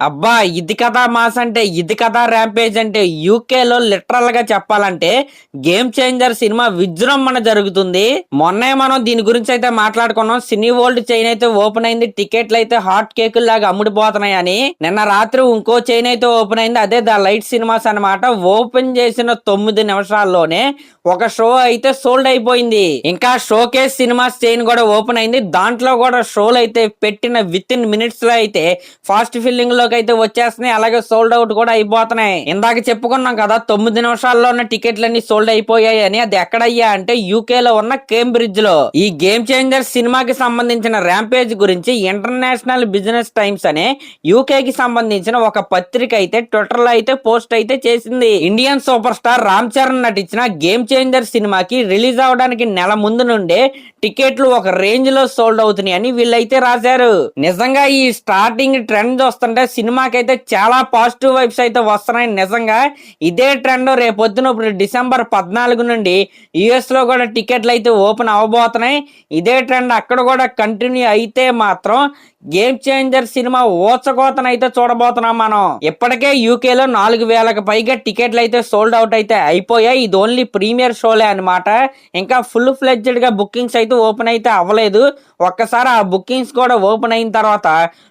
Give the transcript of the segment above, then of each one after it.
అబ్బా ఇది కదా మాస్ అంటే ఇది కదా ర్యాంపేజ్ అంటే యూకేలో లిటరల్గా చెప్పాలంటే గేమ్ చేంజర్ సినిమా విజృంభణ జరుగుతుంది. మొన్నే మనం దీని గురించి అయితే మాట్లాడుకున్నాం. సినీ వరల్డ్ చైన్ అయితే ఓపెన్ అయింది. టికెట్లు అయితే హాట్ కేకులు లాగా అమ్ముడిపోతున్నాయి అని. నిన్న రాత్రి ఇంకో చైన్ అయితే ఓపెన్ అయింది. అదే ద లైట్ సినిమాస్ అన్నమాట. ఓపెన్ చేసిన తొమ్మిది నిమిషాల్లోనే ఒక షో అయితే సోల్డ్ అయిపోయింది. ఇంకా షోకేస్ సినిమాస్ చైన్ కూడా ఓపెన్ అయింది. దాంట్లో కూడా షోలు అయితే పెట్టిన విత్ ఇన్ మినిట్స్లో అయితే ఫాస్ట్ ఫిల్లింగ్ లోకి అయితే వచ్చేస్తున్నాయి. అలాగే సోల్డ్ అవుట్ కూడా అయిపోతున్నాయి. ఇందాక చెప్పుకున్నాం కదా తొమ్మిది నిమిషాల్లో ఉన్న టికెట్లన్నీ సోల్డ్ అయిపోయాయి అని. అది ఎక్కడయ్యా అంటే యూకే లో ఉన్న కేంబ్రిడ్జ్లో. ఈ గేమ్ చేంజర్ సినిమాకి సంబంధించిన ర్యాంపేజ్ గురించి ఇంటర్నేషనల్ బిజినెస్ టైమ్స్ అనే యూకే కి సంబంధించిన ఒక పత్రిక అయితే ట్విట్టర్లో అయితే పోస్ట్ అయితే చేసింది. Indian super star Ram Charan నటించిన గేమ్ చేంజర్ సినిమాకి రిలీజ్ అవడానికి నెల ముందు నుండే టికెట్లు ఒక రేంజ్లో సోల్డ్ అవుతున్నాయి అని వీళ్ళైతే రాశారు. నిజంగా ఈ స్టార్టింగ్ ట్రెండ్ చూస్తుంటే సినిమాకైతే చాలా పాజిటివ్ వైబ్స్ అయితే వస్తున్నాయి. నిజంగా ఇదే ట్రెండ్ రేపొద్దున ఇప్పుడు డిసెంబర్ పద్నాలుగు నుండి యుఎస్లో కూడా టికెట్లు అయితే ఓపెన్ అవ్వబోతున్నాయి. ఇదే ట్రెండ్ అక్కడ కూడా కంటిన్యూ అయితే మాత్రం గేమ్ చేంజర్ సినిమా ఊచకోతనైతే చూడబోతున్నాం మనం. ఇప్పటికే యూకేలో నాలుగు వేలకు పైగా టికెట్లు అయితే సోల్డ్ అవుట్ అయితే అయిపోయాయి. ఇది ఓన్లీ ప్రీమియర్ షోలే అన్నమాట. ఇంకా ఫుల్ ఫ్లెడ్జెడ్గా బుకింగ్స్ అయితే ఓపెన్ అయితే అవ్వలేదు. ఒక్కసారి ఆ బుకింగ్స్ కూడా ఓపెన్ అయిన తర్వాత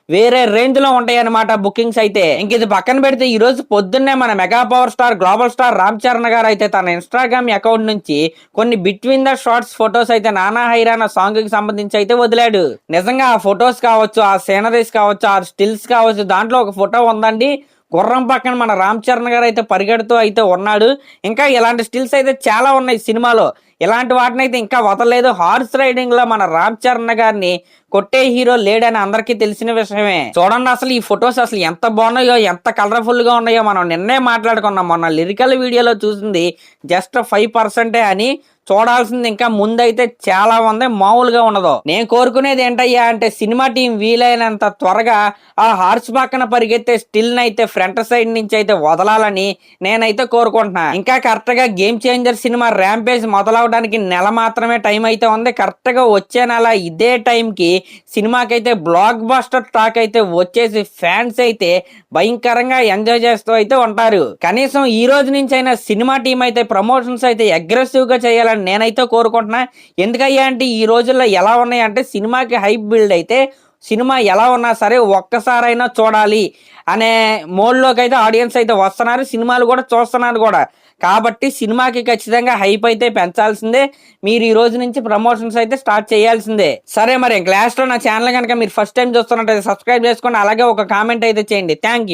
వేరే రేంజ్లో ఉంటాయి అనమాట బుకింగ్స్ అయితే. ఇంక ఇది పక్కన పెడితే ఈ రోజు పొద్దున్నే మన mega power star global star Ram Charan garu అయితే తన ఇన్స్టాగ్రామ్ అకౌంట్ నుంచి కొన్ని బిట్వీన్ ద షార్ట్స్ ఫొటోస్ అయితే నానా హైరానా సాంగ్కి సంబంధించి అయితే వదిలాడు. నిజంగా ఆ ఫొటోస్ కావచ్చు ఆ సీనరీస్ కావచ్చు ఆ స్టిల్స్ కావచ్చు దాంట్లో ఒక ఫోటో ఉందండి. గుర్రం పక్కన మన రామ్ చరణ్ గారు అయితే పరిగెడుతూ అయితే ఉన్నాడు. ఇంకా ఇలాంటి స్టిల్స్ అయితే చాలా ఉన్నాయి సినిమాలో. ఇలాంటి వాటిని అయితే ఇంకా వదలలేదు. హార్స్ రైడింగ్లో మన రామ్ చరణ్ గారిని కొట్టే హీరో లేడని అందరికీ తెలిసిన విషయమే. చూడండి అసలు ఈ ఫొటోస్ అసలు ఎంత బాగున్నాయో ఎంత కలర్ఫుల్గా ఉన్నాయో మనం నిన్నే మాట్లాడుకున్నాం. మొన్న లిరికల్ వీడియోలో చూసింది జస్ట్ ఫైవ్ పర్సెంటే అని. చూడాల్సింది ఇంకా ముందైతే చాలా ఉంది మామూలుగా ఉండదు. నేను కోరుకునేది ఏంటయ్యా అంటే సినిమా టీం వీలైనంత త్వరగా ఆ హార్స్ పక్కన పరిగెత్తే స్టిల్ అయితే ఫ్రంట్ సైడ్ నుంచి అయితే వదలాలని నేనైతే కోరుకుంటున్నా. ఇంకా కరెక్ట్గా గేమ్ చేంజర్ సినిమా ర్యాంపేజ్ మొదలవడానికి నెల మాత్రమే టైం అయితే ఉంది. కరెక్ట్గా వచ్చే నెల ఇదే టైం కి సినిమాకైతే బ్లాక్ బాస్టర్ టాక్ అయితే వచ్చేసి ఫ్యాన్స్ అయితే భయంకరంగా ఎంజాయ్ చేస్తూ అయితే ఉంటారు. కనీసం ఈ రోజు నుంచి అయినా సినిమా టీం అయితే ప్రమోషన్స్ అయితే అగ్రెసివ్గా చేయాలని నేనైతే కోరుకుంటున్నా. ఎందుకయ్యా అంటే ఈ రోజుల్లో ఎలా ఉన్నాయంటే సినిమాకి హైప్ బిల్డ్ అయితే సినిమా ఎలా ఉన్నా సరే ఒక్కసారైనా చూడాలి అనే మోడ్లోకి అయితే ఆడియన్స్ అయితే వస్తున్నారు. సినిమాలు కూడా చూస్తున్నారు కూడా. కాబట్టి సినిమాకి ఖచ్చితంగా హైప్ అయితే పెంచాల్సిందే. మీరు ఈ రోజు నుంచి ప్రమోషన్స్ అయితే స్టార్ట్ చేయాల్సిందే. సరే మరి క్లాస్లో నా ఛానల్ కనుక మీరు ఫస్ట్ టైం చూస్తున్నట్టయితే సబ్స్క్రైబ్ చేసుకోండి అలాగే ఒక కామెంట్ అయితే చేయండి. థ్యాంక్